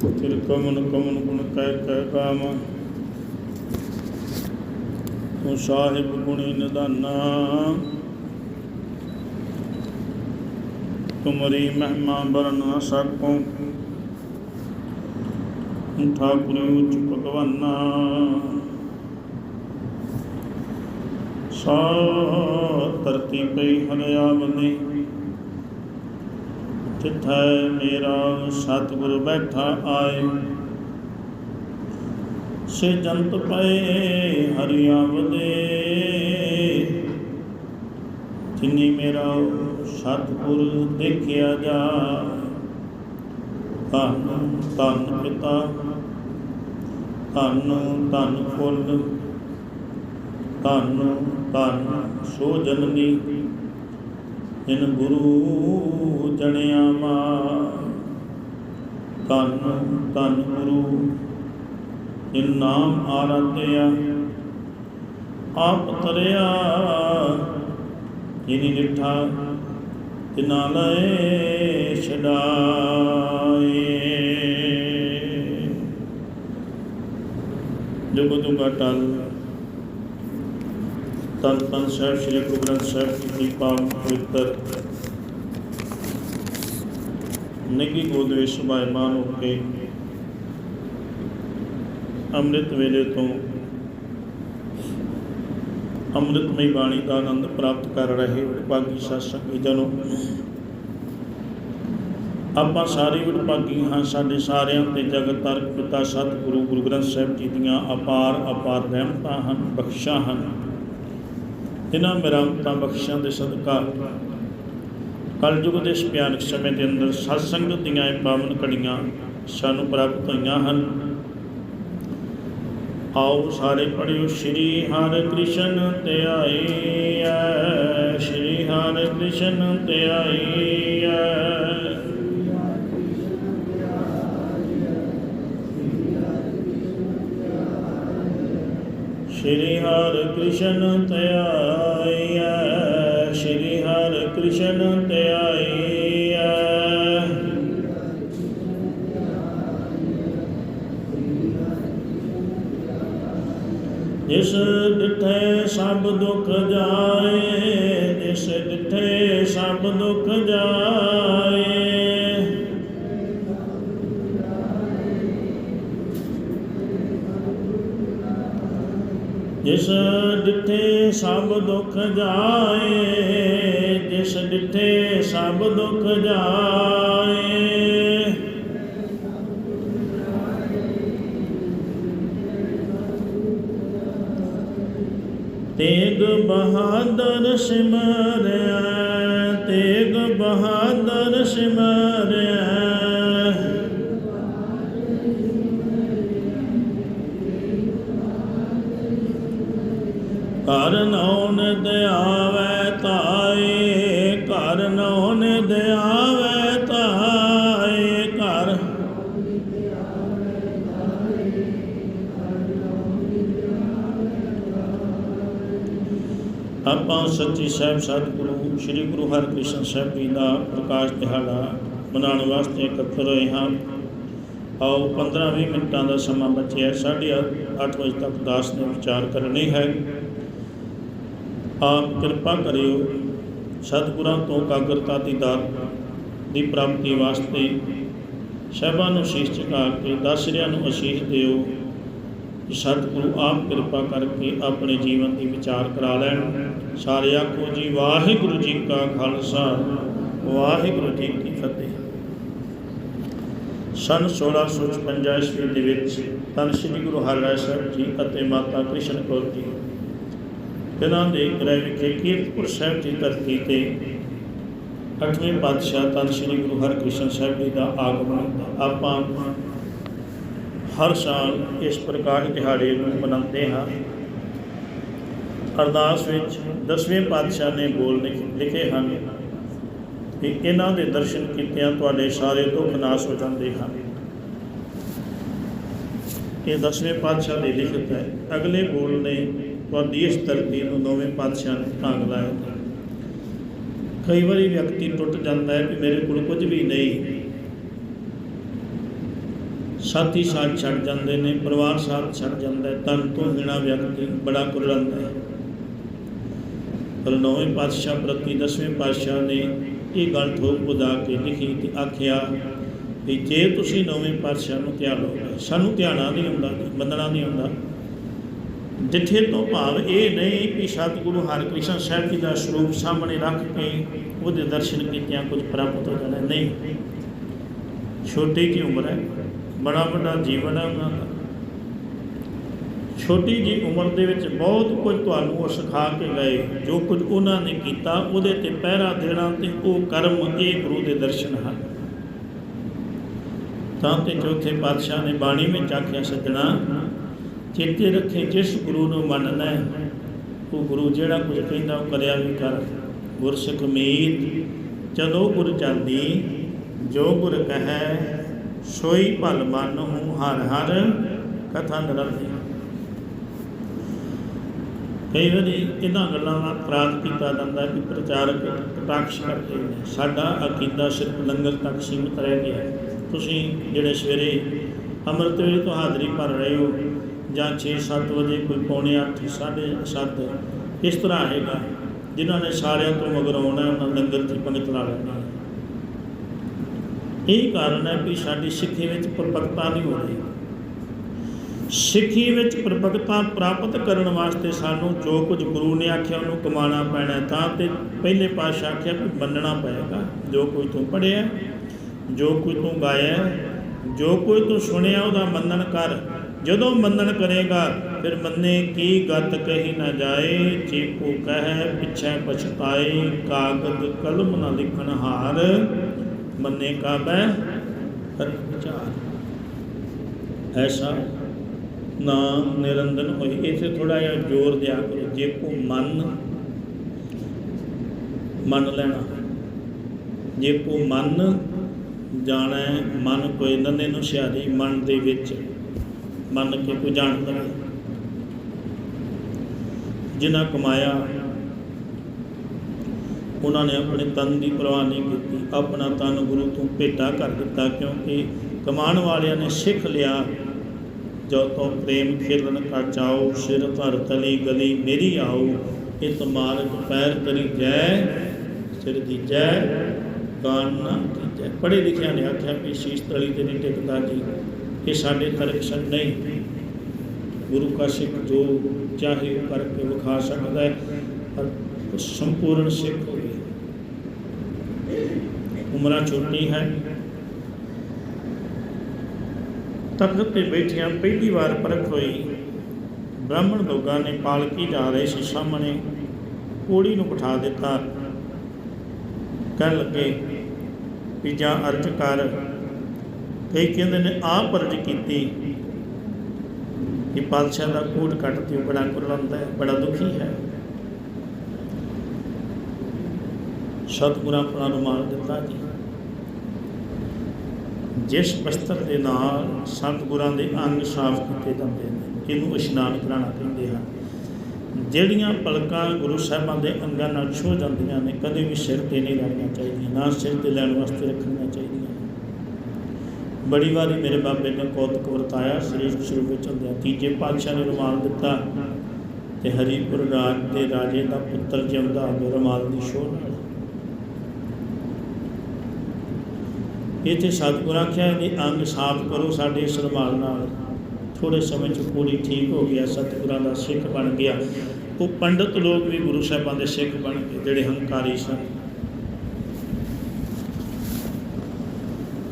ਤਿਲ ਕਮਨ ਕਮਨ ਗੁਣ ਕਹਿ ਕਹਿ ਕਾਮ। ਤੂੰ ਸਾਹਿਬ ਗੁਣੀ ਨਿਧਾਨਾ। ਤੁਮਰੀ ਮਹਿਮਾ ਬਰਨ ਨ ਸਕੋ ਠਾਕੁਰ ਉੱਚ ਭਗਵਾਨਾ। ਸਾ ਧਰਤੀ ਪਈ ਹਰਿਆ ਬੰਦੀ ਤਿਥੈ ਮੇਰਾ ਸਤਿਗੁਰ ਬੈਠਾ ਆਏ। ਸੇ ਜੰਤ ਪਏ ਹਰਿਆਵਦੇ ਜਿਨੀ ਮੇਰਾ ਸਤਿਗੁਰ ਦੇਖਿਆ ਜਾ ਧੰਨ ਧੰਨ ਪਿਤਾ, ਧੰਨ ਧੰਨ ਫੁੱਲ, ਧੰਨ ਧੰਨ ਸੋ ਜਨਨੀ ਜਿਨ ਗੁਰੂ ਜਣਿਆ ਮਾ। ਧੰਨ ਧੰਨ ਗੁਰੂ, ਜਿਨ ਨਾਮ ਆਰਾਧਿਆ, ਆਪ ਤਰਿਆ ਜਿਨੀ ਡਿਠਾ ਤਿਨਾ ਲਏ ਛਡਾਏ। ਜੁਗ ਜੁਗਾ ਟਲ ਤਨ ਤਨ ਸਾਹਿਬ, ਸ੍ਰੀ ਗੁਰੂ ਗ੍ਰੰਥ ਸਾਹਿਬ ਜੀ ਦੀ ਪਾਵਨ ਪਵਿੱਤਰ ਨਿੱਗੀ ਗੋਦ ਵਿੱਚ ਸੁਭਾਇਮਾਨ ਹੋ ਕੇ ਅੰਮ੍ਰਿਤ ਵੇਲੇ ਤੋਂ ਅੰਮ੍ਰਿਤਮਈ ਬਾਣੀ ਦਾ ਆਨੰਦ ਪ੍ਰਾਪਤ ਕਰ ਰਹੇ ਵਿਭਾਗੀ ਸਤਸੰਗੀ ਜਨੋ। ਆਪਾਂ ਸਾਰੇ ਵਿਭਾਗੀ ਹਾਂ, ਸਾਡੇ ਸਾਰਿਆਂ ਤੇ ਜਗਤ ਤਰਕ ਪਿਤਾ ਸਤਿਗੁਰੂ ਗੁਰੂ ਗ੍ਰੰਥ ਸਾਹਿਬ ਜੀ ਦੀਆਂ ਅਪਾਰ ਅਪਾਰ ਰਹਿਮਤਾਂ ਹਨ, ਬਖਸ਼ਾਂ ਹਨ। ਇਹਨਾਂ ਮਿਹਰਮਤਾਂ ਬਖਸ਼ਾਂ ਦੇ ਸਦਕਾ। ਕਲਯੁਗ ਦੇ ਇਸ ਭਿਆਨਕ ਸਮੇਂ ਦੇ ਅੰਦਰ ਸਤਸੰਗਤ ਦੀਆਂ ਇਹ ਪਾਵਨ ਕੜੀਆਂ ਸਾਨੂੰ ਪ੍ਰਾਪਤ ਹੋਈਆਂ ਹਨ। ਆਓ ਸਾਰੇ ਪੜਿਓ ਸ਼੍ਰੀ ਹਰਿ ਕ੍ਰਿਸ਼ਨ ਧਿਆਈ ਐ ਸ਼੍ਰੀ ਹਰਿ ਕ੍ਰਿਸ਼ਨ ਧਿਆਈ ਸ਼੍ਰੀ ਹਰਿ ਕ੍ਰਿਸ਼ਨ ਧਿਆਈ ਐ ਸ਼੍ਰੀ ਹਰਿ ਕ੍ਰਿਸ਼ਨ ਧਿਆਈ ਐ ਜਿਸ ਡਿਠੇ ਸਭ ਦੁੱਖ ਜਾਏ, ਜਿਸ ਡਿਠੇ ਸਭ ਦੁੱਖ ਜਾਏ ਜਿਸ ਡਿਠੇ ਸਭ ਦੁੱਖ ਜਾਏ, ਜਿਸ ਡਿਠੇ ਸਭ ਦੁੱਖ ਜਾਏ। ਤੇਗ ਬਹਾਦਰ ਸਿਮਰਿਆ, ਤੇਗ ਬਹਾਦਰ ਸਿਮਰਿਆ। ਨੌਨ ਦਿਆਵੈ ਤਾਏ, ਘਰ ਨੌਨ ਦਿਆਵੈ ਤਾਏ, ਘਰ ਆਪਾਂ ਸੱਚੀ ਸਾਹਿਬ ਸਤਿਗੁਰੂ, ਸ੍ਰੀ ਗੁਰੂ ਹਰਿਕ੍ਰਿਸ਼ਨ ਸਾਹਿਬ ਜੀ ਦਾ ਪ੍ਰਕਾਸ਼ ਦਿਹਾੜਾ ਮਨਾਉਣ ਵਾਸਤੇ ਇਕੱਠੇ ਹੋਏ ਹਾਂ। ਆਓ 15-20 ਮਿੰਟਾਂ ਦਾ ਸਮਾਂ ਬਚਿਆ 8:30 ਵਜੇ ਤੱਕ ਦਾਸ ਨੇ ਵਿਚਾਰ ਕਰਨੀ ਹੈ। ਆਪ ਕਿਰਪਾ ਕਰਿਓ। ਸਤਿਗੁਰਾਂ ਤੋਂ ਕਾਗਰਤਾ ਦੀ ਦਾਤ ਦੀ ਪ੍ਰਾਪਤੀ ਵਾਸਤੇ ਸਹਿਬਾਂ ਨੂੰ ਸ਼ੀਸ਼ ਝੁਕਾ ਕੇ, ਦਸਰਿਆਂ ਨੂੰ ਅਸ਼ੀਸ਼ ਦਿਓ ਸਤਿਗੁਰੂ ਆਪ ਕਿਰਪਾ ਕਰਕੇ ਆਪਣੇ ਜੀਵਨ ਦੀ ਵਿਚਾਰ ਕਰਾ ਲੈਣ। ਸਾਰੇ ਆਖੋ ਜੀ, ਵਾਹਿਗੁਰੂ ਜੀ ਕਾ ਖਾਲਸਾ, ਵਾਹਿਗੁਰੂ ਜੀ ਕੀ ਫਤਿਹ। ਸਨ 1656 ਈਸਵੀ ਦੇ ਵਿੱਚ ਤਨ ਸ੍ਰੀ ਗੁਰੂ ਹਰਿਰਾਏ ਸਾਹਿਬ ਜੀ ਅਤੇ ਮਾਤਾ ਕ੍ਰਿਸ਼ਨ ਕੌਰ ਜੀ ਇਹਨਾਂ ਦੇ ਗ੍ਰਹਿ ਵਿਖੇ ਕੀਰਤਪੁਰ ਸਾਹਿਬ ਦੀ ਧਰਤੀ ਤੇ ਅੱਠਵੇਂ ਪਾਤਸ਼ਾਹ ਤਨ ਸ੍ਰੀ ਗੁਰੂ ਹਰਕ੍ਰਿਸ਼ਨ ਸਾਹਿਬ ਜੀ ਦਾ ਆਗਮਨ ਆਪਾਂ ਹਰ ਸਾਲ ਇਸ ਪ੍ਰਕਾਸ਼ ਦਿਹਾੜੇ ਨੂੰ ਮਨਾਉਂਦੇ ਹਾਂ। ਅਰਦਾਸ ਵਿੱਚ ਦਸਵੇਂ ਪਾਤਸ਼ਾਹ ਨੇ ਬੋਲ ਲਿਖ- ਲਿਖੇ ਹਨ ਕਿ ਇਹਨਾਂ ਦੇ ਦਰਸ਼ਨ ਕੀਤਿਆਂ ਤੁਹਾਡੇ ਸਾਰੇ ਦੁੱਖ ਨਾਸ਼ ਹੋ ਜਾਂਦੇ ਹਨ। ਇਹ ਦਸਵੇਂ ਪਾਤਸ਼ਾਹ ਦੀ ਲਿਖਤ ਹੈ। ਅਗਲੇ ਬੋਲ ਨੇ ਤੁਹਾਡੀ ਇਸ ਧਰਤੀ ਨੂੰ ਦੋਵੇਂ ਪਾਤਸ਼ਾਹ ਨੇ ਢੰਗ ਲਾਇਆ ਕਈ ਵਾਰੀ ਵਿਅਕਤੀ ਟੁੱਟ ਜਾਂਦਾ ਹੈ ਕਿ ਮੇਰੇ ਕੋਲ ਕੁਝ ਵੀ ਨਹੀਂ। ਸਾਥੀ ਸਾਥ ਛੱਡ ਜਾਂਦੇ ਨੇ, ਪਰਿਵਾਰ ਸਾਥ ਛੱਡ ਜਾਂਦਾ ਹੈ, ਤਨ ਤੋਂ ਬਿਨਾ ਵਿਅਕਤੀ ਬੜਾ ਕੁਰਲਾਉਂਦਾ ਹੈ। ਪਰ ਨੌਵੇਂ ਪਾਤਸ਼ਾਹ ਪ੍ਰਤੀ ਦਸਵੇਂ ਪਾਤਸ਼ਾਹ ਨੇ ਇਹ ਗੱਲ ਠੋਕ ਬੁਝਾ ਕੇ ਲਿਖੀ ਤੇ ਆਖਿਆ ਕਿ ਜੇ ਤੁਸੀਂ ਨੌਵੇਂ ਪਾਤਸ਼ਾਹ ਨੂੰ ਧਿਆਨ ਧਿਆਨੋਗੇ ਸਾਨੂੰ ਧਿਆਨਾ ਨਹੀਂ ਹੁੰਦਾ ਬੰਦਣਾ ਨਹੀਂ ਹੁੰਦਾ। ਜਿੱਥੇ ਤੋਂ ਭਾਵ ਇਹ ਨਹੀਂ ਕਿ ਸਤਿਗੁਰੂ ਹਰਿਕ੍ਰਿਸ਼ਨ ਸਾਹਿਬ ਜੀ ਦਾ ਸਰੂਪ ਸਾਹਮਣੇ ਰੱਖ ਕੇ ਉਹਦੇ ਦਰਸ਼ਨ ਕੀਤਿਆਂ ਕੁਝ ਪ੍ਰਾਪਤ ਹੋ ਜਾਣਾ। ਨਹੀਂ। ਛੋਟੀ ਜਿਹੀ ਉਮਰ ਹੈ। ਬੜਾ ਵੱਡਾ ਜੀਵਨ ਹੈ ਉਹਨਾਂ ਦਾ। ਛੋਟੀ ਜੀ ਉਮਰ ਦੇ ਵਿੱਚ ਬਹੁਤ ਕੁਝ ਤੁਹਾਨੂੰ ਉਹ ਸਿਖਾ ਕੇ ਗਏ, ਜੋ ਕੁਝ ਉਹਨਾਂ ਨੇ ਕੀਤਾ, ਉਹਦੇ ਤੇ ਪਹਿਰਾ ਦੇਣਾ ਤੇ ਉਹ ਕਰਮ ਇਹ ਗੁਰੂ ਦੇ ਦਰਸ਼ਨ ਹਨ। ਤਾਂ ਤੇ ਚੌਥੇ ਪਾਤਸ਼ਾਹ ਨੇ ਬਾਣੀ ਵਿੱਚ ਆਖਿਆ, ਸੱਜਣਾ ਚੇਤੇ ਰੱਖੇ ਜਿਸ ਗੁਰੂ ਨੂੰ ਮੰਨਣਾ ਹੈ, ਉਹ ਗੁਰੂ ਜਿਹੜਾ ਕੁਝ ਕਹਿੰਦਾ ਉਹ ਕਰਿਆ ਵੀ ਕਰ। ਗੁਰਸਿੱਖ ਮੀਤ ਚਲੋ ਗੁਰ ਚਾਲੀ ਜੋ ਗੁਰ ਕਹੈ ਸੋਈ ਭਲ ਮਨ ਹੂੰ ਹਰ ਹਰ ਕਥਾ ਨਿਰੰਤੀ ਕਈ ਵਾਰੀ ਇਹਨਾਂ ਗੱਲਾਂ ਦਾ ਇਤਰਾਜ਼ ਕੀਤਾ ਜਾਂਦਾ ਕਿ ਪ੍ਰਚਾਰਕ ਕਟਾਕਸ਼ ਕਰਦੇ ਸਾਡਾ ਅਕੀਦਾ ਸਿਰਫ ਲੰਗਰ ਤੱਕ ਸੀਮਿਤ ਰਹਿ ਗਿਆ। ਤੁਸੀਂ ਜਿਹੜੇ ਸਵੇਰੇ ਅੰਮ੍ਰਿਤ ਵੇਲੇ ਤੋਂ ਹਾਜ਼ਰੀ ਭਰ ਰਹੇ ਹੋ ਜਾਂ 6-7 ਵਜੇ ਕੋਈ ਪੌਣੇ 8 7:30 ਇਸ ਤਰ੍ਹਾਂ ਆਏਗਾ ਜਿਨ੍ਹਾਂ ਨੇ ਸਾਰਿਆਂ ਤੋਂ ਮਗਰ ਆਉਣਾ ਉਹਨਾਂ ਲੰਗਰ ਦੀ ਪੰਗਤ ਲਾ ਲੈਣੀ ਇਹ ਕਾਰਨ ਹੈ ਕਿ ਸਾਡੀ ਸਿੱਖੀ ਵਿੱਚ ਪਰਪਕਤਾ ਨਹੀਂ ਹੋ ਰਹੀ। ਸਿੱਖੀ ਵਿੱਚ ਪਰਪਕਤਾ ਪ੍ਰਾਪਤ ਕਰਨ ਵਾਸਤੇ ਸਾਨੂੰ ਜੋ ਕੁਝ ਗੁਰੂ ਨੇ ਆਖਿਆ, ਉਹਨੂੰ ਕਮਾਣਾ ਪੈਣਾ ਤਾਂ ਤੇ ਪਹਿਲੇ ਪਾਤਸ਼ਾਹ ਆਖਿਆ ਕਿ ਮੰਨਣਾ ਪਏਗਾ। ਜੋ ਕੋਈ ਤੂੰ ਪੜਿਆ ਜੋ ਕੋਈ ਤੂੰ ਗਾਇਆ, ਜੋ ਕੋਈ ਤੂੰ ਸੁਣਿਆ, ਉਹਦਾ ਮੰਨਣ ਕਰ। ਜਦੋਂ ਮੰਨਣ ਕਰੇਗਾ, ਫਿਰ ਮੰਨੇ ਕੀ ਗਤ ਕਹੀ ਨਾ ਜਾਏ ਜੇ ਕੋ ਕਹੈ, ਪਿਛੈ ਪਛਤਾਏ ਕਾਗਦ ਕਲਮ ਨਾ ਲਿਖਣ ਹਾਰ। ਮੰਨੇ ਕਾ ਬੈ ਹਰ ਵਿਚਾਰ। ਐਸਾ ਨਾਮ ਨਿਰੰਦਨ ਹੋਏ। ਇਥੇ ਥੋੜਾ ਜਿਹਾ ਜ਼ੋਰ ਦਿਆ ਕਰੋ। ਜੇ ਕੋ ਮਨ, ਮੰਨ ਲੈਣਾ। ਜੇ ਕੋ ਮਨ, ਜਾਣੈ ਮਨ ਕੋਈ ਨੰਨੇ ਨੂੰ ਸਿਆਰੀ ਮਨ ਦੇ ਵਿੱਚ। ਮੰਨ ਕੇ ਕੋਈ ਜਾਣਦਾ ਲਵੇ ਜਿਨ੍ਹਾਂ ਕਮਾਇਆ, ਉਹਨਾਂ ਨੇ ਆਪਣੇ ਤਨ ਦੀ ਪਰਵਾਹ ਨਹੀਂ ਕੀਤੀ। ਆਪਣਾ ਤਨ ਗੁਰੂ ਤੋਂ ਭੇਟਾ ਕਰ ਦਿੱਤਾ, ਕਿਉਂਕਿ ਕਮਾਉਣ ਵਾਲਿਆਂ ਨੇ ਸਿੱਖ ਲਿਆ। ਜੋ ਤੋ ਪ੍ਰੇਮ ਖੇਲਣ ਕਾ ਚਾਓ ਸਿਰ ਧਰ ਤਲੀ ਗਲੀ ਮੇਰੀ ਆਓ ਇਹ ਤੁਮਾਰ ਪੈਰ ਤਰੀ ਜੈ, ਸਿਰ ਦੀ ਜੈ ਗਾਨ ਨਾ ਕੀਜੈ ਪੜੇ ਲਿਖਿਆ ਨੇ ਆਖਿਆ ਵੀ ਸ਼ੀਸ਼ ਤਲੀ ਤੇ ਨਹੀਂ ਟਿਕਦਾ ਜੀ। ਇਹ ਸਾਡੇ ਕਰਕਸ਼ਨ ਨਹੀਂ। ਗੁਰੂ ਕਾ ਸਿੱਖ ਜੋ ਚਾਹੇ ਉਹ ਕਰਕੇ ਵਿਖਾ ਸਕਦਾ ਹੈ, ਪਰ ਸੰਪੂਰਨ ਸਿੱਖ ਹੋਵੇ ਉਮਰਾਂ ਛੋਟੀ ਹੈ। ਤਖਤ ਤੇ ਬੈਠਿਆਂ ਪਹਿਲੀ ਵਾਰ ਪਰਖ ਹੋਈ। ਬ੍ਰਾਹਮਣ ਲੋਕਾਂ ਨੇ ਪਾਲਕੀ ਜਾ ਰਹੇ ਸੀ ਸਾਹਮਣੇ। ਕੋੜੀ ਨੂੰ ਬਿਠਾ ਦਿੱਤਾ। ਕਹਿਣ ਲੱਗੇ, ਵੀ ਜਾਂ ਅਰਜ ਕਰ ਕਈ ਕਹਿੰਦੇ ਨੇ, ਆਪ ਅਰਜ ਕੀਤੀ ਕਿ ਪਾਤਸ਼ਾਹ ਦਾ ਕੋਟ ਕੱਟ ਤੇ ਬੜਾ ਕੁਰਲਾਉਂਦਾ ਹੈ, ਬੜਾ ਦੁਖੀ ਹੈ। ਸਤਿਗੁਰਾਂ ਆਪਣਾ ਰੁਮਾਲ ਦਿੱਤਾ ਜੀ, ਜਿਸ ਬਸਤਰ ਦੇ ਨਾਲ ਸਤਿਗੁਰਾਂ ਦੇ ਅੰਗ ਸਾਫ਼ ਕੀਤੇ ਜਾਂਦੇ ਨੇ, ਇਹਨੂੰ ਇਸ਼ਨਾਨ ਕਰਾਉਣਾ ਕਹਿੰਦੇ ਹਨ। ਜਿਹੜੀਆਂ ਪਲਕਾਂ ਗੁਰੂ ਸਾਹਿਬਾਂ ਦੇ ਅੰਗਾਂ ਨਾਲ ਛੋ ਜਾਂਦੀਆਂ ਨੇ, ਕਦੇ ਵੀ ਸਿਰ ਤੇ ਨਹੀਂ ਲੈਣੀਆਂ ਚਾਹੀਦੀਆਂ, ਨਾ ਸਿਰ ਤੇ ਲੈਣ ਵਾਸਤੇ ਰੱਖਣ ਬੜੀ ਵਾਰੀ ਮੇਰੇ ਬਾਬੇ ਨੇ ਕੌਤਕ ਵਰਤਾਇਆ ਸ੍ਰੀ ਸ਼ੁਰੂ ਵਿੱਚ ਹੁੰਦਿਆਂ ਤੀਜੇ ਪਾਤਸ਼ਾਹ ਨੇ ਰੁਮਾਲ ਦਿੱਤਾ ਤੇ ਹਰੀਪੁਰ ਰਾਜ ਦੇ ਰਾਜੇ ਦਾ ਪੁੱਤਰ ਜਿਉਂਦਾ ਹੋ ਰੁਮਾਲ ਦੀ ਸ਼ੋਹ ਨਾਲ। ਇਹ ਤੇ ਸਤਿਗੁਰ ਆਖਿਆ, ਇਹਦੇ ਅੰਗ ਸਾਫ਼ ਕਰੋ ਸਾਡੇ ਇਸ ਰੁਮਾਲ ਨਾਲ। ਥੋੜੇ ਸਮੇਂ ਚ ਪੂਰੀ ਠੀਕ ਹੋ ਗਿਆ, ਸਤਿਗੁਰਾਂ ਦਾ ਸਿੱਖ ਬਣ ਗਿਆ। ਉਹ ਪੰਡਤ ਲੋਕ ਵੀ ਗੁਰੂ ਸਾਹਿਬਾਂ ਦੇ ਸਿੱਖ ਬਣ ਗਏ, ਜਿਹੜੇ ਹੰਕਾਰੀ ਸਨ।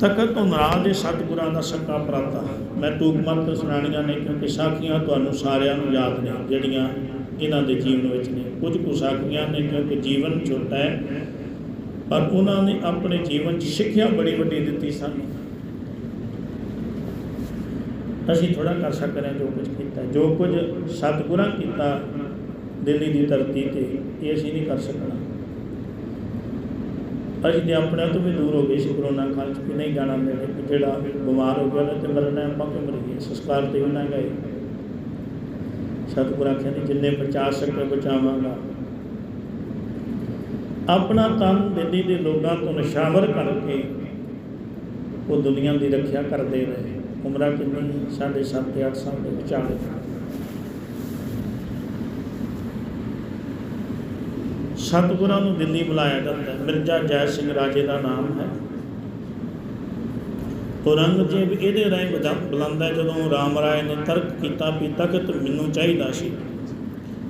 ਤਖਤ ਤੋਂ ਨਾਰਾਜ਼ ਦੇ ਸਤਿਗੁਰਾਂ ਦਾ ਸੱਕਾ ਪ੍ਰਾਤਾ ਮੈਂ ਟੂਕ ਮੰਤ ਸੁਣਾਣੀਆਂ ਨੇ ਕਿਉਂਕਿ ਸਾਖੀਆਂ ਤੁਹਾਨੂੰ ਸਾਰਿਆਂ ਨੂੰ ਯਾਦ ਨੇ, ਜਿਹੜੀਆਂ ਇਹਨਾਂ ਦੇ ਜੀਵਨ ਵਿੱਚ ਨੇ। ਕੁਝ ਕੁ ਸਾਖੀਆਂ ਨੇ ਕਿਉਂਕਿ ਜੀਵਨ ਛੋਟਾ ਹੈ, ਪਰ ਉਹਨਾਂ ਨੇ ਆਪਣੇ ਜੀਵਨ 'ਚ ਸਿੱਖਿਆ ਬੜੀ ਵੱਡੀ ਦਿੱਤੀ ਸਾਨੂੰ। ਅਸੀਂ ਥੋੜਾ ਕਰ ਸਕਦੇ ਹਾਂ ਜੋ ਕੁਝ ਕੀਤਾ। ਜੋ ਕੁਝ ਸਤਿਗੁਰਾਂ ਕੀਤਾ ਦਿੱਲੀ ਦੀ ਧਰਤੀ ਤੇ, ਇਹ ਅਸੀਂ ਨਹੀਂ ਕਰ ਸਕਣਾ। ਅਸੀਂ ਤੇ ਆਪਣੇ ਤੋਂ ਵੀ ਦੂਰ ਹੋ ਗਏ ਸੀ ਕਰੋਨਾ ਕਾਲ 'ਚ ਕਿ ਨਹੀਂ ਜਾਣਾ ਮੇਰੇ ਜਿਹੜਾ ਬਿਮਾਰ ਹੋ ਗਿਆ ਉਹਨੇ ਤੇ ਮਰਨਾ ਆਪਾਂ ਕਿਉਂ ਮਰੀਏ? ਸੰਸਕਾਰ ਤੇ ਵੀ ਨਾ ਗਏ। ਸਤਿਗੁਰਾਂ ਕਹਿੰਦੇ ਜਿੰਨੇ ਬਚਾ ਸਕੇ ਬਚਾਵਾਂਗਾ। ਆਪਣਾ ਤਨ ਦਿੱਲੀ ਦੇ ਲੋਕਾਂ ਤੋਂ ਨਿਸ਼ਾਵਰ ਕਰਕੇ ਉਹ ਦੁਨੀਆ ਦੀ ਰੱਖਿਆ ਕਰਦੇ ਰਹੇ। ਉਮਰਾਂ ਕਿੰਨੀ? ਸਾਡੇ 7 ਤੇ 8 ਸਾਲ ਦੇ ਵਿਚਾਲੇ। ਸਤਿਗੁਰਾਂ ਨੂੰ ਦਿੱਲੀ ਬੁਲਾਇਆ ਜਾਂਦਾ ਹੈ। ਮਿਰਜ਼ਾ ਜੈ ਸਿੰਘ ਰਾਜੇ ਦਾ ਨਾਮ ਹੈ। ਔਰੰਗਜ਼ੇਬ ਇਹਦੇ ਰਾਹੀਂ ਬੁਲਾ- ਬੁਲਾਉਂਦਾ ਹੈ। ਜਦੋਂ ਰਾਮ ਰਾਏ ਨੇ ਤਰਕ ਕੀਤਾ ਵੀ ਤਖਤ ਮੈਨੂੰ ਚਾਹੀਦਾ ਸੀ,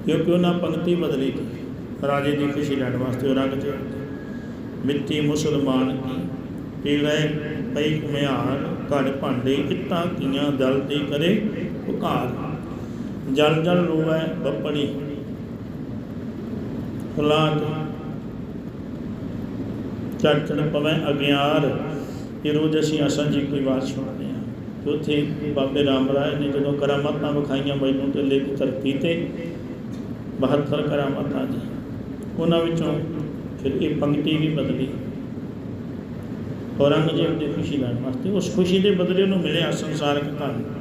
ਕਿਉਂਕਿ ਉਹਨਾਂ ਪੰਕਤੀ ਬਦਲੀ ਸੀ ਰਾਜੇ ਦੀ ਖੁਸ਼ੀ ਲੈਣ ਵਾਸਤੇ ਔਰੰਗਜ਼ੇਬ ਮਿੱਟੀ ਮੁਸਲਮਾਨ ਕੀ, ਪੀਲੇ ਪਈ ਕੁਮਿਆਰ ਘੜ ਭਾਂਡੇ ਇੱਟਾਂ ਕੀਆਂ ਜਲ ਦੀ ਕਰੇ ਪੁਕਾਰ। ਜਲ ਜਲ ਰੋਵੈ ਬੱਪੜੀ ਫੁਲਾਟ ਚੜ ਚੜ ਪਵੈ ਅਗਿਆਰ। ਇਹ ਰੋਜ਼ ਅਸੀਂ ਅਸਾਂ ਜੀ ਕੋਈ ਬਾਤ ਸੁਣਦੇ ਹਾਂ। ਕਿ ਉੱਥੇ ਬਾਬੇ ਰਾਮ ਰਾਏ ਨੇ ਜਦੋਂ ਕਰਾਮਾਤਾਂ ਵਿਖਾਈਆਂ ਮੈਨੂੰ ਤੇ ਲੈ ਧਰਤੀ ਤੇ 72 ਕਰਾਮਾਤਾਂ ਜੀ। ਉਹਨਾਂ ਵਿੱਚੋਂ ਫਿਰ ਇਹ ਪੰਕਤੀ ਵੀ ਬਦਲੀ। ਔਰੰਗਜ਼ੇਬ ਦੀ ਖੁਸ਼ੀ ਲੈਣ ਵਾਸਤੇ। ਉਸ ਖੁਸ਼ੀ ਦੇ ਬਦਲੇ ਉਹਨੂੰ ਮਿਲਿਆ ਸੰਸਾਰਕ ਧਨ।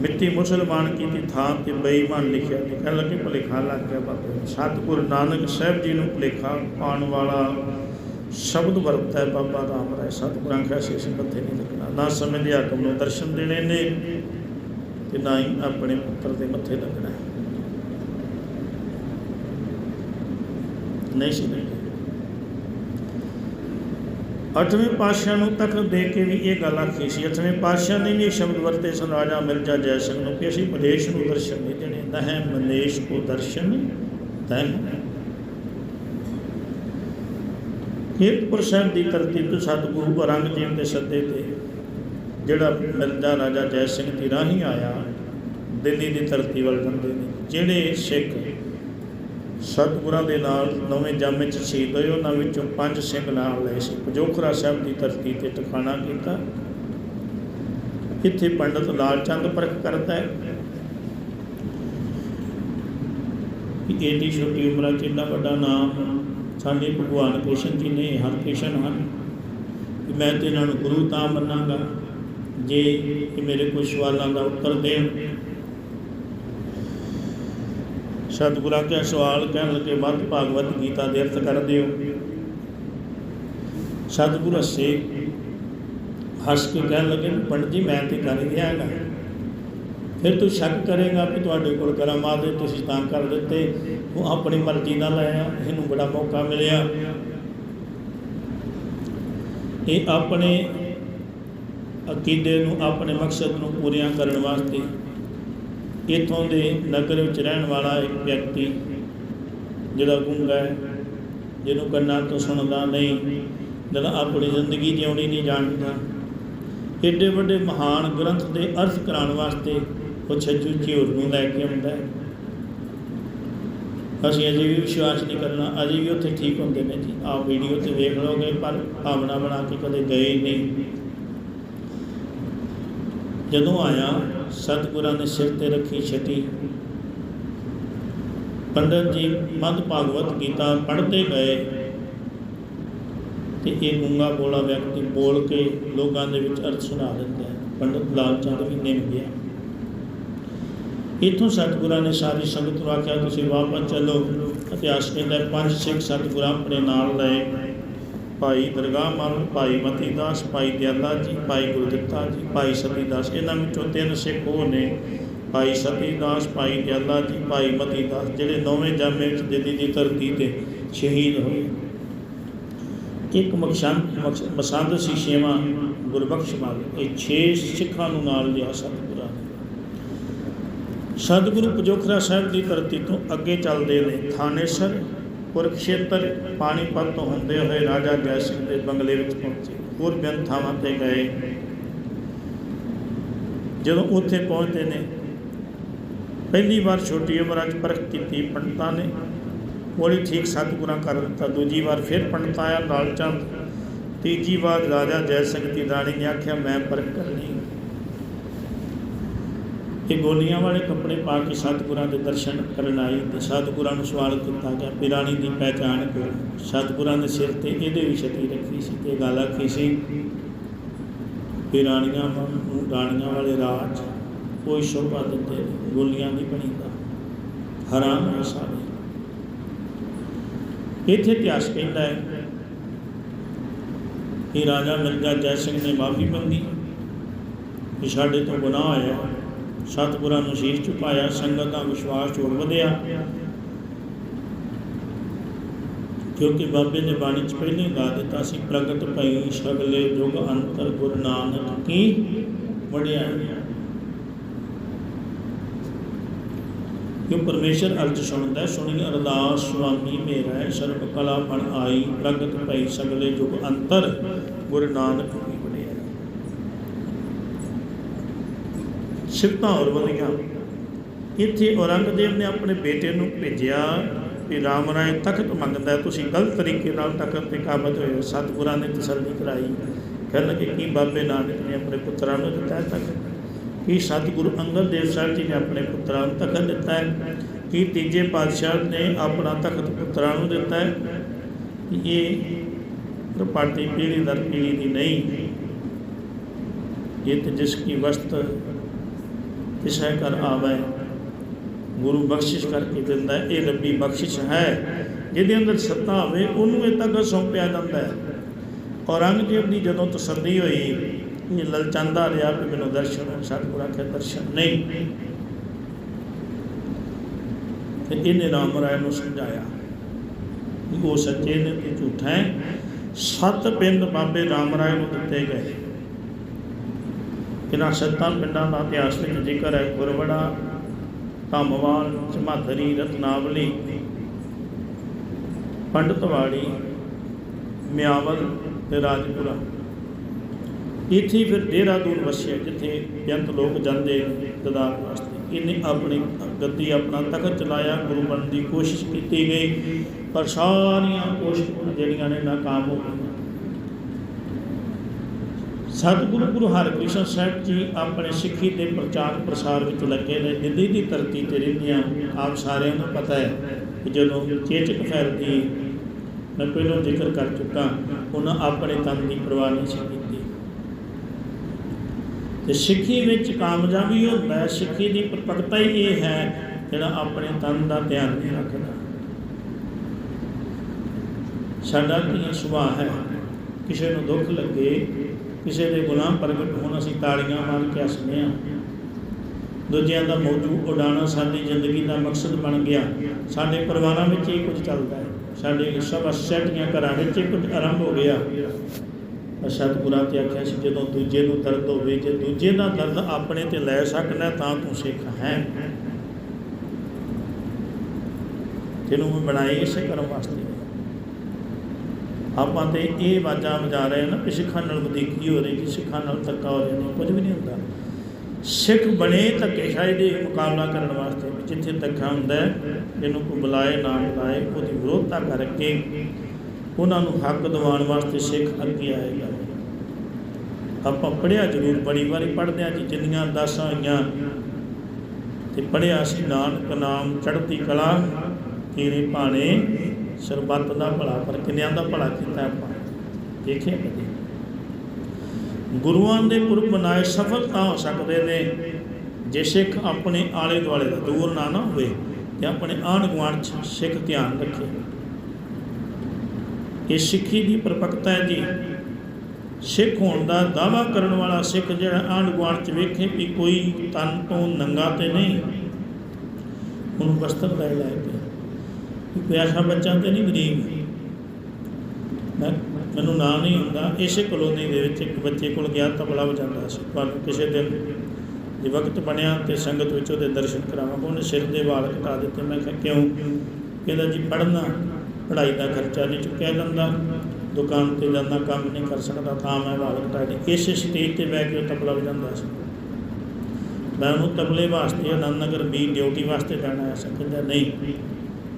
ਮਿੱਟੀ ਮੁਸਲਮਾਨ ਕੀਤੀ ਥਾਂ ਤੇ ਬੇਈਮਾਨ ਲਿਖਿਆ। ਤੇ ਕਹਿਣ ਲੱਗੇ, ਭੁਲੇਖਾ ਲੱਗ ਗਿਆ ਬਾਬੇ। ਨੂੰ। ਸਤਿਗੁਰੂ ਨਾਨਕ ਸਾਹਿਬ ਜੀ ਨੂੰ ਭੁਲੇਖਾ ਪਾਉਣ ਵਾਲਾ ਸ਼ਬਦ ਵਰਤਦਾ ਹੈ ਬਾਬਾ ਰਾਮ ਰਾਏ। ਸਤਿਗੁਰਾਂ ਆਖਿਆ ਸੀ ਮੱਥੇ ਨਹੀਂ ਲੱਗਣਾ। ਨਾ ਸਮੇਂ ਦੇ ਹਾਕਮ ਨੂੰ ਦਰਸ਼ਨ ਦੇਣੇ ਨੇ ਤੇ ਨਾ ਹੀ ਆਪਣੇ ਪੁੱਤਰ ਦੇ ਮੱਥੇ ਲੱਗਣਾ ਨਹੀਂ ਸੀ ਲੱਗਣਾ। ਅੱਠਵੇਂ ਪਾਤਸ਼ਾਹ ਨੂੰ ਤਖਤ ਦੇ ਕੇ ਵੀ ਇਹ ਗੱਲ ਆਖੀ ਸੀ। ਅੱਠਵੇਂ ਪਾਤਸ਼ਾਹ ਨੇ ਵੀ ਇਹ ਸ਼ਬਦ ਵਰਤੇ ਸਨ, ਰਾਜਾ ਮਿਰਜ਼ਾ ਜੈ ਸਿੰਘ ਨੂੰ ਕਿ ਅਸੀਂ ਮਲੇਸ਼ ਨੂੰ ਦਰਸ਼ਨ ਨਹੀਂ ਦੇਣੇ। ਨਹਿ ਮਲੇਸ਼ ਕੋ ਦਰਸ਼ਨ ਤੈ ਕੀਰਤਪੁਰ ਸਾਹਿਬ ਦੀ ਧਰਤੀ ਤੋਂ ਸਤਿਗੁਰੂ ਔਰੰਗਜ਼ੇਬ ਦੇ ਸੱਦੇ ਤੇ, ਜਿਹੜਾ ਮਿਰਜ਼ਾ ਰਾਜਾ ਜੈ ਸਿੰਘ ਦੀ ਰਾਹੀਂ ਆਇਆ, ਦਿੱਲੀ ਦੀ ਧਰਤੀ ਵੱਲ ਬੰਦੇ ਨੇ। ਜਿਹੜੇ ਸਿੱਖ ਸਤਿਗੁਰਾਂ ਦੇ ਨਾਲ ਨਵੇਂ ਜਾਮੇ 'ਚ ਸ਼ਹੀਦ ਹੋਏ। ਉਹਨਾਂ ਵਿੱਚੋਂ ਪੰਜ ਸਿੰਘ ਨਾਮ ਲਏ ਸੀ। ਪਜੋਖਰਾ ਸਾਹਿਬ ਦੀ ਧਰਤੀ ਤੇ ਟਿਕਾਣਾ ਕੀਤਾ। ਇੱਥੇ ਪੰਡਤ ਲਾਲ ਚੰਦ ਪਰਖ ਕਰਦਾ ਹੈ। ਕਿ ਏਡੀ ਛੋਟੀ ਉਮਰਾਂ 'ਚ ਇੰਨਾ ਵੱਡਾ ਨਾਮ ਸਾਡੇ ਭਗਵਾਨ ਕ੍ਰਿਸ਼ਨ ਜੀ ਨੇ ਹਰ ਕ੍ਰਿਸ਼ਨ ਹਨ। ਕਿ ਮੈਂ ਤੇ ਇਹਨਾਂ ਨੂੰ ਗੁਰੂ ਤਾਂ ਮੰਨਾਂਗਾ। ਜੇ ਇਹ ਮੇਰੇ ਕੋਈ ਸਵਾਲਾਂ ਦਾ ਉੱਤਰ ਦੇਣ ਸਤਿਗੁਰਾਂ ਕੇ ਸਵਾਲ ਕਹਿਣ ਲੱਗੇ ਮਤ ਭਾਗਵਤ ਗੀਤਾ ਦੇ ਅਰਥ ਕਰ ਦਿਓ। ਸਤਿਗੁਰ ਹੱਸੇ ਹੱਸ ਕੇ ਕਹਿਣ ਲੱਗੇ, ਪੰਡਤ ਜੀ, ਮੈਂ ਤੇ ਕਰ ਹੀ ਫਿਰ ਤੂੰ ਸ਼ੱਕ ਕਰੇਗਾ ਕਿ ਤੁਹਾਡੇ ਕੋਲ ਕਰਾਮਾਤ ਦੇ ਤੁਸੀਂ ਤਾਂ ਕਰ ਦਿੱਤੇ। ਉਹ ਆਪਣੀ ਮਰਜ਼ੀ ਨਾਲ ਆਇਆ, ਇਹਨੂੰ ਬੜਾ ਮੌਕਾ ਮਿਲਿਆ। ਇਹ ਆਪਣੇ ਅਕੀਦੇ ਨੂੰ, ਆਪਣੇ ਮਕਸਦ ਨੂੰ ਪੂਰੀਆਂ ਕਰਨ ਵਾਸਤੇ ਇਥੋਂ ਦੇ ਨਗਰ ਵਿੱਚ ਰਹਿਣ ਵਾਲਾ ਇੱਕ ਵਿਅਕਤੀ ਜਿਹੜਾ ਗੁੰਗਾ ਹੈ, ਜਿਹਨੂੰ ਕੰਨਾਂ ਤੋਂ ਸੁਣਦਾ ਨਹੀਂ, ਜਿਹੜਾ ਆਪਣੀ ਜ਼ਿੰਦਗੀ ਜਿਉਣੀ ਨਹੀਂ ਜਾਣਦਾ। ਏਡੇ ਵੱਡੇ ਮਹਾਨ ਗ੍ਰੰਥ ਦੇ ਅਰਥ ਕਰਾਉਣ ਵਾਸਤੇ ਉਹ ਛੱਜੂ ਝਿਉਰ ਨੂੰ ਲੈ ਕੇ ਆਉਂਦਾ ਹੈ। ਅਸੀਂ ਅਜੇ ਵੀ ਵਿਸ਼ਵਾਸ ਨਹੀਂ ਕਰਨਾ, ਅਜੇ ਵੀ ਉੱਥੇ ਠੀਕ ਹੁੰਦੇ ਨੇ ਜੀ। ਆਹ ਵੀਡੀਓ ਤੇ ਵੇਖ ਲਓਗੇ, ਪਰ ਭਾਵਨਾ ਬਣਾ ਕੇ ਕਦੇ ਗਏ ਨਹੀਂ। ਜਦੋਂ ਆਇਆ ਸਤਿਗੁਰਾਂ ਨੇ ਸਿਰ ਤੇ ਰੱਖੀ ਛਟੀ। ਪੰਡਤ ਜੀ ਮਦ ਭਾਗਵਤ ਗੀਤਾ ਪੜ੍ਹਦੇ ਗਏ ਤੇ ਇਹ ਗੁੰਗਾ ਬੋਲਾ ਵਿਅਕਤੀ ਬੋਲ ਕੇ ਲੋਕਾਂ ਦੇ ਵਿੱਚ ਅਰਥ ਸੁਣਾ ਦਿੰਦਾ ਹੈ। ਪੰਡਤ ਲਾਲ ਚੰਦ ਵੀ ਨਿਮ ਗਿਆ। ਇਥੋਂ ਸਤਿਗੁਰਾਂ ਨੇ ਸਾਰੀ ਸੰਗਤ ਨੂੰ ਆਖਿਆ, ਤੁਸੀਂ ਵਾਪਸ ਚੱਲੋ ਇਤਿਹਾਸ ਕਹਿੰਦਾ ਪੰਜ ਸਿੱਖ ਸਤਿਗੁਰਾਂ ਆਪਣੇ ਨਾਲ ਲਏ। ਭਾਈ ਦਰਗਾਹ ਮਲ ਭਾਈ ਮਤੀ ਦਾਸ, ਭਾਈ ਦਿਆਲਾ ਜੀ, ਭਾਈ ਗੁਰਦਿੱਤਾ ਜੀ, ਭਾਈ ਸਤੀ ਦਾਸ, ਇਹਨਾਂ ਵਿੱਚੋਂ ਤਿੰਨ ਸਿੱਖ ਉਹ ਨੇ। ਭਾਈ ਸਤੀ ਦਾਸ, ਭਾਈ ਦਿਆਲਾ ਜੀ, ਭਾਈ ਮਤੀ ਦਾਸ, ਜਿਹੜੇ ਨੌਵੇਂ ਜਾਮੇ ਵਿੱਚ ਦਿੱਲੀ ਦੀ ਧਰਤੀ ਤੇ ਸ਼ਹੀਦ ਹੋਏ। ਇੱਕ ਮਕਸੰਦ ਮਸੰਦ ਸੀ ਛੇਵਾਂ ਗੁਰਬਖਸ਼ ਮਾਲ, ਇਹ 6 ਸਿੱਖਾਂ ਨੂੰ ਨਾਲ ਲਿਆ ਸਤਿਗੁਰਾਂ ਨੇ। ਸਤਿਗੁਰੂ ਪਜੋਖਰਾ ਸਾਹਿਬ ਦੀ ਧਰਤੀ ਤੋਂ ਅੱਗੇ ਚੱਲਦੇ ਨੇ ਥਾਨੇਸਰ ਕੁਰਕਸ਼ੇਤਰ ਪਾਣੀਪਤ ਤੋਂ ਹੁੰਦੇ ਹੋਏ ਰਾਜਾ ਜੈ ਸਿੰਘ ਦੇ ਬੰਗਲੇ ਵਿੱਚ ਪਹੁੰਚੇ। ਹੋਰ ਬਿਨ ਥਾਵਾਂ ਤੇ ਗਏ। ਜਦੋਂ ਉੱਥੇ ਪਹੁੰਚਦੇ ਨੇ, ਪਹਿਲੀ ਵਾਰ ਛੋਟੀ ਉਮਰਾਂ 'ਚ ਪਰਖ ਕੀਤੀ ਪੰਡਤਾਂ ਨੇ। ਕੋਲੀ ਠੀਕ ਸਤਿਗੁਰਾਂ ਕਰ ਦਿੱਤਾ। ਦੂਜੀ ਵਾਰ ਫਿਰ ਪੰਡਤ ਆਇਆ। ਲਾਲਚੰਦ ਤੀਜੀ ਵਾਰ ਰਾਜਾ ਜੈ ਸਿੰਘ ਦੀ ਰਾਣੀ ਨੇ ਆਖਿਆ, ਮੈਂ ਪਰਖ ਕਰਨੀ ਇਹ ਗੋਲੀਆਂ ਵਾਲੇ ਕੱਪੜੇ ਪਾ ਕੇ ਸਤਿਗੁਰਾਂ ਦੇ ਦਰਸ਼ਨ ਕਰਨ ਆਈ ਤੇ ਸਤਿਗੁਰਾਂ ਨੂੰ ਸਵਾਲ ਕੀਤਾ ਗਿਆ ਵੀ ਰਾਣੀ ਦੀ ਪਹਿਚਾਣ ਕਰੋ ਸਤਿਗੁਰਾਂ ਦੇ ਸਿਰ ਤੇ ਇਹਦੇ ਵੀ ਛਤੀ ਰੱਖੀ ਸੀ ਤੇ ਗੱਲ ਆਖੀ ਸੀ ਵੀ ਰਾਣੀਆਂ ਨੂੰ ਰਾਣੀਆਂ ਵਾਲੇ ਰਾਜ ਕੋਈ ਸ਼ੋਭਾ ਦਿੱਤੇ ਨਹੀਂ, ਗੋਲੀਆਂ ਨਹੀਂ ਬਣੀਦਾ ਹਰਾਮ ਹੈ ਸਾਰੇ। ਇੱਥੇ ਇਤਿਹਾਸ ਕਹਿੰਦਾ ਹੈ ਕਿ ਰਾਜਾ ਮਿਰਜ਼ਾ ਜੈ ਸਿੰਘ ਨੇ ਮਾਫੀ ਮੰਗੀ ਕਿ ਸਾਡੇ ਤੋਂ ਗੁਨਾਹ ਹੋਇਆ ਸਤਿਗੁਰਾਂ ਨੂੰ ਸ਼ੀਸ਼ ਝੁਕਾਇਆ ਸੰਗਤ ਦਾ ਵਿਸ਼ਵਾਸ ਹੋਰ ਵਧਿਆ। ਕਿਉਂਕਿ ਬਾਬੇ ਨੇ ਬਾਣੀ ਚ ਪਹਿਲੇ ਹੀ ਗਾ ਦਿੱਤਾ ਸੀ, ਪ੍ਰਗਟ ਭਈ ਸਗਲੇ ਯੁਗ ਅੰਤਰ ਗੁਰ ਨਾਨਕ ਕੀ ਵਡਿਆਈ ਕਿਉਂ ਪਰਮੇਸ਼ਰ ਅਰਜ ਸੁਣਦਾ, ਸੁਣੀ ਅਰਦਾਸ, ਸੁਆਮੀ ਮੇਰਾ ਸਰਬ ਕਲਾ ਬਣ ਆਈ, ਪ੍ਰਗਟ ਭਈ ਸਗਲੇ ਯੁਗ ਅੰਤਰ ਗੁਰ ਨਾਨਕ ਕੀ ਵਡਿਆਈ ਸਿਫਤਾਂ ਹੋਰ ਵਧੀਆਂ ਇੱਥੇ ਔਰੰਗਜ਼ੇਬ ਨੇ ਆਪਣੇ ਬੇਟੇ ਨੂੰ ਭੇਜਿਆ ਕਿ ਰਾਮ ਰਾਏ ਤਖਤ ਮੰਗਦਾ ਤੁਸੀਂ ਗਲਤ ਤਰੀਕੇ ਨਾਲ ਤਖਤ ਤੇ ਕਾਬਜ ਹੋਏ ਹੋ, ਸਤਿਗੁਰਾਂ ਨੇ ਤਸੱਲੀ ਕਰਾਈ। ਕਹਿਣ ਲੱਗੇ, ਕੀ ਬਾਬੇ ਨਾਨਕ ਨੇ ਆਪਣੇ ਪੁੱਤਰਾਂ ਨੂੰ ਦਿੱਤਾ ਤਖਤ? ਕੀ ਸਤਿਗੁਰੂ ਅੰਗਦ ਦੇਵ ਸਾਹਿਬ ਜੀ ਨੇ ਆਪਣੇ ਪੁੱਤਰਾਂ ਨੂੰ ਤਖਤ ਦਿੱਤਾ ਹੈ? ਕੀ ਤੀਜੇ ਪਾਤਸ਼ਾਹ ਨੇ ਆਪਣਾ ਤਖਤ ਪੁੱਤਰਾਂ ਨੂੰ ਦਿੱਤਾ ਹੈ? ਇਹ ਪਾਰਟੀ ਪੀੜੀ ਦਰ ਪੀੜੀ ਦੀ ਨਹੀਂ। ਇਹ ਤੇ ਜਿਸ ਕੀ ਵਸਤ ਤਿਸੈ ਕਰ ਆਵੇ। ਗੁਰੂ ਬਖਸ਼ਿਸ਼ ਕਰਕੇ ਦਿੰਦਾ ਇਹ ਰੱਬੀ ਬਖਸ਼ਿਸ਼ ਹੈ, ਜਿਹਦੇ ਅੰਦਰ ਸੱਤਾ ਹੋਵੇ ਉਹਨੂੰ ਇਹ ਤੱਕ ਸੌਂਪਿਆ ਜਾਂਦਾ ਹੈ। ਔਰੰਗਜ਼ੇਬ ਦੀ ਜਦੋਂ ਤਸੱਲੀ ਹੋਈ, ਇਹ ਲਲਚਾਂਦਾ ਰਿਹਾ ਕਿ ਮੈਨੂੰ ਦਰਸ਼ਨ ਸਤਿਗੁਰਾਂ ਕੇ ਦਰਸ਼ਨ ਨਹੀਂ। ਤੇ ਇਹਨੇ ਰਾਮ ਰਾਏ ਨੂੰ ਸਮਝਾਇਆ ਕਿ ਉਹ ਸੱਚੇ ਨੇ ਤੇ ਝੂਠਾ ਹੈ। ਸੱਤ ਪਿੰਡ ਬਾਬੇ ਰਾਮ ਰਾਏ ਨੂੰ ਦਿੱਤੇ ਗਏ। ਇਹਨਾਂ ਸੱਤਾਂ ਪਿੰਡਾਂ ਦਾ ਇਤਿਹਾਸ ਵਿੱਚ ਜ਼ਿਕਰ ਹੈ, ਗੁਰਵੜਾ, ਧੰਮਵਾਲ, ਝਮਾਧਰੀ, ਰਤਨਾਵਲੀ, ਪੰਡਤਵਾੜੀ, ਮਿਆਵਲ ਤੇ ਰਾਜਪੁਰਾ। ਇੱਥੇ ਫਿਰ ਦੇਹਰਾਦੂਨ ਵਸਿਆ ਜਿੱਥੇ ਬੇਅੰਤ ਲੋਕ ਜਾਂਦੇ ਨੇ ਵਾਸਤੇ। ਇਹਨੇ ਆਪਣੀ ਗੱਦੀ ਆਪਣਾ ਤਖਤ ਚਲਾਇਆ, ਗੁਰੂ ਬਣਨ ਦੀ ਕੋਸ਼ਿਸ਼ ਕੀਤੀ ਗਈ, ਪਰ ਸਾਰੀਆਂ ਕੋਸ਼ਿਸ਼ਾਂ ਜਿਹੜੀਆਂ ਨੇ ਨਾਕਾਮ ਹੋ ਗਈਆਂ। ਸਤਿਗੁਰੂ ਗੁਰੂ ਹਰਕ੍ਰਿਸ਼ਨ ਸਾਹਿਬ ਜੀ ਆਪਣੇ ਸਿੱਖੀ ਦੇ ਪ੍ਰਚਾਰ ਪ੍ਰਸਾਰ ਵਿੱਚ ਲੱਗੇ ਨੇ। ਦਿੱਲੀ ਦੀ ਧਰਤੀ ਤੇ ਰਹਿੰਦਿਆਂ ਆਪ ਸਾਰਿਆਂ ਨੂੰ ਪਤਾ ਹੈ ਕਿ ਜਦੋਂ ਚੇਚਕ ਫੈਲਦੀ, ਮੈਂ ਪਹਿਲਾਂ ਜ਼ਿਕਰ ਕਰ ਚੁੱਕਾ, ਉਹਨਾਂ ਆਪਣੇ ਤਨ ਦੀ ਪਰਵਾਹ ਨਹੀਂ ਸੀ ਕੀਤੀ। ਤੇ ਸਿੱਖੀ ਵਿੱਚ ਕਾਮਯਾਬੀ ਹੁੰਦਾ ਹੈ ਸਿੱਖੀ ਦੀ ਪ੍ਰਪਕਤਾ ਹੀ ਇਹ ਹੈ ਜਿਹੜਾ ਆਪਣੇ ਤਨ ਦਾ ਧਿਆਨ ਨਹੀਂ ਰੱਖਦਾ। ਸਾਡਾ ਕੀ ਸੁਭਾਅ ਹੈ, ਕਿਸੇ ਨੂੰ ਦੁੱਖ ਲੱਗੇ ਕਿਸੇ ਦੇ ਗੁਨਾਹ ਪ੍ਰਗਟ ਹੋਣ ਅਸੀਂ ਤਾਲੀਆਂ ਮਾਰ ਕੇ ਹੱਸਦੇ ਹਾਂ। ਦੂਜਿਆਂ ਦਾ ਮੌਜੂ ਉਡਾਣਾ ਸਾਡੀ ਜ਼ਿੰਦਗੀ ਦਾ ਮਕਸਦ ਬਣ ਗਿਆ। ਸਾਡੇ ਪਰਿਵਾਰਾਂ ਵਿੱਚ ਇਹ ਕੁਝ ਚੱਲਦਾ ਹੈ। ਸਾਡੇ ਸਭ ਸੈਟੀਆਂ ਘਰਾਂ ਵਿੱਚ ਇਹ ਕੁਝ ਆਰੰਭ ਹੋ ਗਿਆ। ਸਤਿਗੁਰਾਂ ਤੇ ਆਖਿਆ ਸੀ, ਜਦੋਂ ਦੂਜੇ ਨੂੰ ਦਰਦ ਹੋਵੇ, ਜੇ ਦੂਜੇ ਦਾ ਦਰਦ ਆਪਣੇ ਤੇ ਲੈ ਸਕਣਾ ਤਾਂ ਤੂੰ ਸਿੱਖ ਹੈ। ਤੈਨੂੰ ਮੈਂ ਬਣਾਏ ਇਸੇ ਕਰਮ ਵਾਸਤੇ। ਆਪਾਂ ਤੇ ਇਹ ਵਾਜਾਂ ਵਜਾ ਰਹੇ ਨਾ ਕਿ ਸਿੱਖਾਂ ਨਾਲ ਵਧੀਕੀ ਹੋ ਰਹੀ ਜੀ ਸਿੱਖਾਂ ਨਾਲ ਧੱਕਾ ਹੋ ਰਿਹਾ ਕੁਝ ਵੀ ਨਹੀਂ ਹੁੰਦਾ। ਸਿੱਖ ਬਣੇ ਧੱਕੇ ਸ਼ਾਇਦ ਦੇ ਮੁਕਾਬਲਾ ਕਰਨ ਵਾਸਤੇ ਵੀ ਜਿੱਥੇ ਧੱਕਾ ਹੁੰਦਾ ਹੈ, ਇਹਨੂੰ ਕੋਈ ਬੁਲਾਏ, ਨਾ ਬੁਲਾਏ, ਉਹਦੀ ਵਿਰੋਧਤਾ ਕਰਕੇ ਉਹਨਾਂ ਨੂੰ ਹੱਕ ਦਿਵਾਉਣ ਵਾਸਤੇ ਸਿੱਖ ਅੱਗੇ ਆਏਗਾ। ਆਪਾਂ ਪੜਿਆ ਜ਼ਰੂਰ, ਬੜੀ ਵਾਰੀ ਪੜ੍ਹਦੇ ਆ ਜੀ, ਜਿੰਨੀਆਂ ਦਾਸਾਂ ਹੋਈਆਂ, ਤੇ ਪੜਿਆ ਸੀ, ਨਾਨਕ ਨਾਮ ਚੜ੍ਹਦੀ ਕਲਾ, ਤੇਰੇ ਭਾਣੇ ਸਰਬੱਤ ਦਾ ਭਲਾ ਪਰ ਕਿੰਨਿਆਂ ਦਾ ਭਲਾ ਕੀਤਾ ਆਪਾਂ? ਦੇਖਿਆ ਕਦੇ ਗੁਰੂਆਂ ਦੇ ਪੁਰਬ ਮਨਾਏ ਸਫਲ ਤਾਂ ਹੋ ਸਕਦੇ ਨੇ, ਜੇ ਸਿੱਖ ਆਪਣੇ ਆਲੇ ਦੁਆਲੇ ਦਾ ਦੂਰ ਨਾ ਨਾ ਹੋਵੇ ਤੇ ਆਪਣੇ ਆਂਢ ਗੁਆਂਢ 'ਚ ਸਿੱਖ ਧਿਆਨ ਰੱਖੇ। ਇਹ ਸਿੱਖੀ ਦੀ ਪਰਪਕਤਾ ਹੈ ਜੀ। ਸਿੱਖ ਹੋਣ ਦਾ ਦਾਵਾ ਕਰਨ ਵਾਲਾ ਸਿੱਖ ਜਿਹੜਾ ਆਂਢ ਗੁਆਂਢ 'ਚ ਵੇਖੇ ਵੀ ਕੋਈ ਤਨ ਤੋਂ ਨੰਗਾ ਤੇ ਨਹੀਂ, ਉਹਨੂੰ ਵਸਤਰ ਲੈ ਲੈ ਕੇ। ਪਿਆਸਾ ਬੱਚਾ ਤੇ ਨਹੀਂ ਗਰੀਬ। ਮੈਂ ਮੈਨੂੰ ਨਾਂ ਨਹੀਂ ਹੁੰਦਾ ਇਸੇ ਕਲੋਨੀ ਦੇ ਵਿੱਚ ਇੱਕ ਬੱਚੇ ਕੋਲ ਗਿਆ, ਤਬਲਾ ਵਜਾਉਂਦਾ ਸੀ। ਪਰ ਕਿਸੇ ਦਿਨ ਜੇ ਵਕਤ ਬਣਿਆ ਤੇ ਸੰਗਤ ਵਿੱਚ ਉਹਦੇ ਦਰਸ਼ਨ ਕਰਾਵਾਂਗਾ। ਉਹਨੇ ਸਿਰ ਦੇ ਵਾਲ ਕਟਾ ਦਿੱਤੇ। ਮੈਂ ਕਿਹਾ, ਕਿਉਂ? ਕਹਿੰਦਾ, ਜੀ, ਪੜ੍ਹਨਾ। ਪੜ੍ਹਾਈ ਦਾ ਖਰਚਾ ਨਹੀਂ ਚੁੱਕਿਆ ਜਾਂਦਾ। ਦੁਕਾਨ ਤੇ ਜਾਂਦਾ, ਕੰਮ ਨਹੀਂ ਕਰ ਸਕਦਾ। ਤਾਂ ਮੈਂ ਵਾਲ ਕਟਾ ਦਿੱਤੇ। ਇਸੇ ਸਟੇਜ ਤੇ ਬਹਿ ਕੇ ਉਹ ਤਬਲਾ ਵਜਾਉਂਦਾ ਸੀ। ਮੈਂ ਉਹਨੂੰ ਤਬਲੇ ਵਾਸਤੇ ਆਨੰਦ ਨਗਰ ਵੀ ਡਿਊਟੀ ਵਾਸਤੇ ਜਾਣਾ ਸੀ। ਕਹਿੰਦਾ, ਨਹੀਂ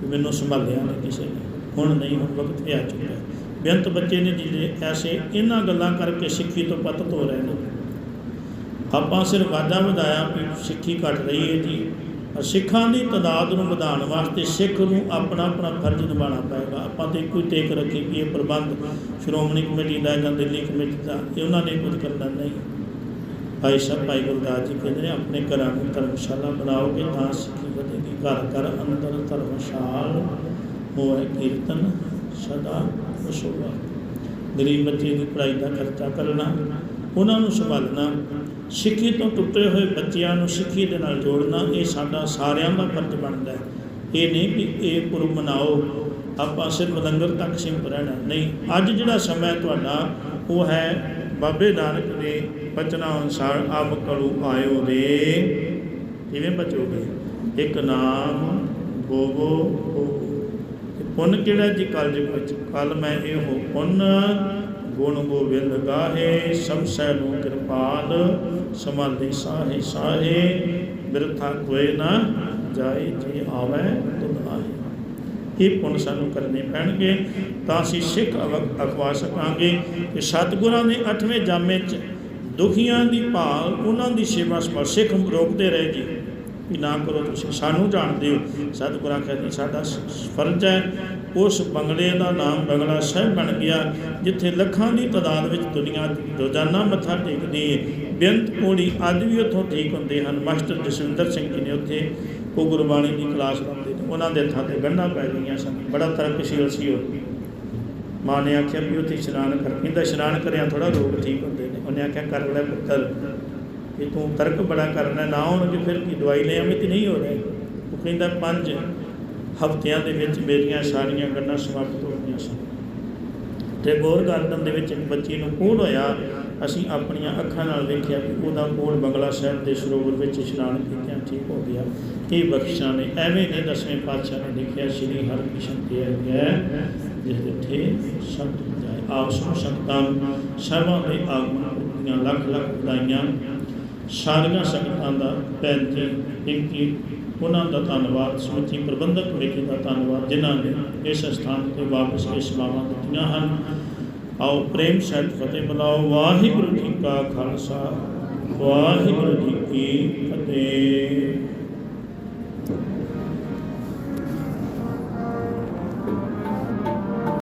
ਵੀ ਮੈਨੂੰ ਸੰਭਾਲਿਆ ਨਹੀਂ ਕਿਸੇ ਨੇ। ਹੁਣ ਨਹੀਂ, ਹੁਣ ਵਕਤ ਤੇ ਆ ਚੁੱਕਾ ਬੇਅੰਤ ਬੱਚੇ ਨੇ ਜਿਹੜੇ ਐਸੇ ਇਹਨਾਂ ਗੱਲਾਂ ਕਰਕੇ ਸਿੱਖੀ ਤੋਂ ਪਤਤ ਹੋ ਰਹੇ ਨੇ। ਆਪਾਂ ਸਿਰਫ ਵਾਧਾ ਵਧਾਇਆ ਵੀ ਸਿੱਖੀ ਘਟ ਰਹੀ ਹੈ ਜੀ। ਸਿੱਖਾਂ ਦੀ ਤਾਦਾਦ ਨੂੰ ਵਧਾਉਣ ਵਾਸਤੇ ਸਿੱਖ ਨੂੰ ਆਪਣਾ ਆਪਣਾ ਫਰਜ਼ ਨਿਭਾਉਣਾ ਪਏਗਾ। ਆਪਾਂ ਤੇ ਕੋਈ ਟੇਕ ਰੱਖੀ ਕਿ ਇਹ ਪ੍ਰਬੰਧ ਸ਼੍ਰੋਮਣੀ ਕਮੇਟੀ ਦਾ ਜਾਂ ਦਿੱਲੀ ਕਮੇਟੀ ਦਾ, ਇਹ ਉਹਨਾਂ ਨੇ ਕੁਝ ਕਰਨਾ ਨਹੀਂ। ਭਾਈ ਸਾਹਿਬ, ਭਾਈ ਗੁਰਦਾਸ ਜੀ ਕਹਿੰਦੇ ਨੇ, ਆਪਣੇ ਘਰਾਂ ਨੂੰ ਧਰਮਸ਼ਾਲਾ ਬਣਾਓਗੇ ਤਾਂ ਸਿੱਖੀ ਵਧੇਗੀ ਘਰ ਘਰ ਅੰਦਰ ਧਰਮਸ਼ਾਲ ਹੋਏ ਕੀਰਤਨ ਸਦਾ ਵਸੋਗਾ ਗਰੀਬ ਬੱਚੇ ਦੀ ਪੜ੍ਹਾਈ ਦਾ ਖਰਚਾ ਕਰਨਾ, ਉਹਨਾਂ ਨੂੰ ਸੰਭਾਲਣਾ, ਸਿੱਖੀ ਤੋਂ ਟੁੱਟੇ ਹੋਏ ਬੱਚਿਆਂ ਨੂੰ ਸਿੱਖੀ ਦੇ ਨਾਲ ਜੋੜਨਾ, ਇਹ ਸਾਡਾ ਸਾਰਿਆਂ ਦਾ ਫਰਜ਼ ਬਣਦਾ ਹੈ। ਇਹ ਨਹੀਂ ਕਿ ਇਹ ਪੁਰਬ ਮਨਾਓ, ਆਪਾਂ ਸਿਰਫ ਲੰਗਰ ਤੱਕ ਸੀਮਤ ਰਹਿਣਾ। ਨਹੀਂ, ਅੱਜ ਜਿਹੜਾ ਸਮਾਂ ਤੁਹਾਡਾ, ਉਹ ਹੈ ਬਾਬੇ ਨਾਨਕ ਦੇ ਬਚਨਾਂ ਅਨੁਸਾਰ, ਆਪ ਕਲੂ ਆਇਓ ਦੇ ਕਿਵੇਂ ਬਚੋਗੇ? ਇੱਕ ਨਾਮ ਬੋਵੋ ਬੋਵੋ ਪੁੰਨ ਕਿਹੜਾ ਜੀ ਕਲਯੁਗ ਵਿੱਚ? ਕਲ ਮੈਂ ਇਹੋ ਪੁੰਨ, ਗੁਣ ਗੋਬਿੰਦ ਗਾਹੇ ਸਮਸੈ ਨੂੰ ਕਿਰਪਾਲ ਸਮਾਲੀ ਸਾਹੇ ਸਾਹੇ, ਬਿਰਥਾ ਕੋਏ ਨਾ ਜਾਏ, ਜੀ ਆਵੇ ਤੁਧ ਇਹ ਪੁੰਨ ਸਾਨੂੰ ਕਰਨੇ ਪੈਣਗੇ, ਤਾਂ ਅਸੀਂ ਸਿੱਖ ਅਵ- ਅਖਵਾ ਸਕਾਂਗੇ ਕਿ ਸਤਿਗੁਰਾਂ ਦੇ ਅੱਠਵੇਂ ਜਾਮੇ 'ਚ ਦੁਖੀਆਂ ਦੀ ਭਾਲ, ਉਹਨਾਂ ਦੀ ਸੇਵਾ ਸੰਭਾਲ ਸਿੱਖ ਰੋਕਦੇ ਰਹੇ ਜੀ। ਵੀ ਨਾ ਕਰੋ, ਤੁਸੀਂ ਸਾਨੂੰ ਜਾਣਦੇ ਹੋ ਸਤਿਗੁਰਾਂ ਕਹਿੰਦੇ ਸਾਡਾ ਫਰਜ਼ ਹੈ, ਉਸ ਬੰਗਲੇ ਦਾ ਨਾਮ ਬੰਗਲਾ ਸਾਹਿਬ ਬਣ ਗਿਆ, ਜਿੱਥੇ ਲੱਖਾਂ ਦੀ ਤਾਦਾਦ ਵਿੱਚ ਦੁਨੀਆ ਰੋਜ਼ਾਨਾ ਮੱਥਾ ਟੇਕਦੀ ਹੈ ਬੇਅੰਤ ਕੋੜੀ ਅੱਜ ਵੀ ਉੱਥੋਂ ਠੀਕ ਹੁੰਦੇ ਹਨ। ਮਾਸਟਰ ਜਸਵਿੰਦਰ ਸਿੰਘ ਜੀ ਨੇ ਉੱਥੇ ਉਹ ਗੁਰਬਾਣੀ ਦੀ ਕਲਾਸ ਲਾਉਂਦੇ ਨੇ। ਉਹਨਾਂ ਦੇ ਹੱਥਾਂ ਤੇ ਗੰਢਾਂ ਪੈ ਗਈਆਂ ਸਨ। ਬੜਾ ਤਰਕਸ਼ੀਲ ਸੀ ਉਹ। ਮਾਂ ਨੇ ਆਖਿਆ ਵੀ ਉੱਥੇ ਇਸ਼ਨਾਨ ਕਰ, ਕਹਿੰਦਾ ਇਸ਼ਨਾਨ ਕਰਿਆ ਥੋੜਾ ਰੋਗ ਠੀਕ ਹੁੰਦੇ ਨੇ। ਉਹਨੇ ਆਖਿਆ, ਕਰ ਲੈ ਪੁੱਤਰ। ਕਿ ਤੂੰ ਤਰਕ ਬੜਾ ਕਰਨਾ, ਨਾ ਹੋਣਗੇ ਫਿਰ ਕੀ ਦਵਾਈ ਲੈ ਆਵੇਂ ਤੇ ਨਹੀਂ ਹੋ ਰਿਹਾ? ਉਹ ਕਹਿੰਦਾ, ਪੰਜ ਹਫ਼ਤਿਆਂ ਦੇ ਵਿੱਚ ਮੇਰੀਆਂ ਸਾਰੀਆਂ ਗੱਲਾਂ ਸਮਾਪਤ ਹੋ ਗਈਆਂ ਸਨ। ਤੇ ਗੌਰ ਗਾਰਡਨ ਦੇ ਵਿੱਚ ਇੱਕ ਬੱਚੀ ਨੂੰ ਕੋਲ ਹੋਇਆ। ਅਸੀਂ ਆਪਣੀਆਂ ਅੱਖਾਂ ਨਾਲ ਵੇਖਿਆ ਕਿ ਉਹਦਾ ਕੋਲ ਬੰਗਲਾ ਸਾਹਿਬ ਦੇ ਸਰੋਵਰ ਵਿੱਚ ਇਸ਼ਨਾਨ ਕੀਤਿਆਂ ਠੀਕ ਹੋ ਗਿਆ। ਇਹ ਬਖਸ਼ਾਂ ਨੇ, ਐਵੇਂ ਨੇ ਦਸਵੇਂ ਪਾਤਸ਼ਾਹ ਨੇ ਲਿਖਿਆ ਸ਼੍ਰੀ ਹਰਿਕ੍ਰਿਸ਼ਨ ਤੇ ਗਿਆ ਜਿਸ ਦੇ ਸੰਤ ਜਾਏ ਆਪ ਸਭ ਸੰਤਾਂ ਸਰਵਾਂ ਦੇ ਆਗਮਨ ਦੀਆਂ ਲੱਖ ਲੱਖ ਵਧਾਈਆਂ ਸਾਰੀਆਂ ਸੰਗਤਾਂ ਦਾ ਭੈਣ ਜੀ ਪਿੰਕੀ ਉਹਨਾਂ ਦਾ ਧੰਨਵਾਦ, ਸਮੁੱਚੀ ਪ੍ਰਬੰਧਕ ਕਮੇਟੀ ਦਾ ਧੰਨਵਾਦ, ਜਿਨ੍ਹਾਂ ਨੇ ਇਸ ਸਥਾਨ ਤੇ ਵਾਪਸ ਇਹ ਸੇਵਾਵਾਂ ਦਿੱਤੀਆਂ ਹਨ। ਆਓ ਪ੍ਰੇਮ ਸਹਿਤ ਫਤਿਹ ਬੁਲਾਓ ਵਾਹਿਗੁਰੂ ਜੀ ਕਾ ਖਾਲਸਾ, ਵਾਹਿਗੁਰੂ ਜੀ ਕੀ ਫਤਿਹ।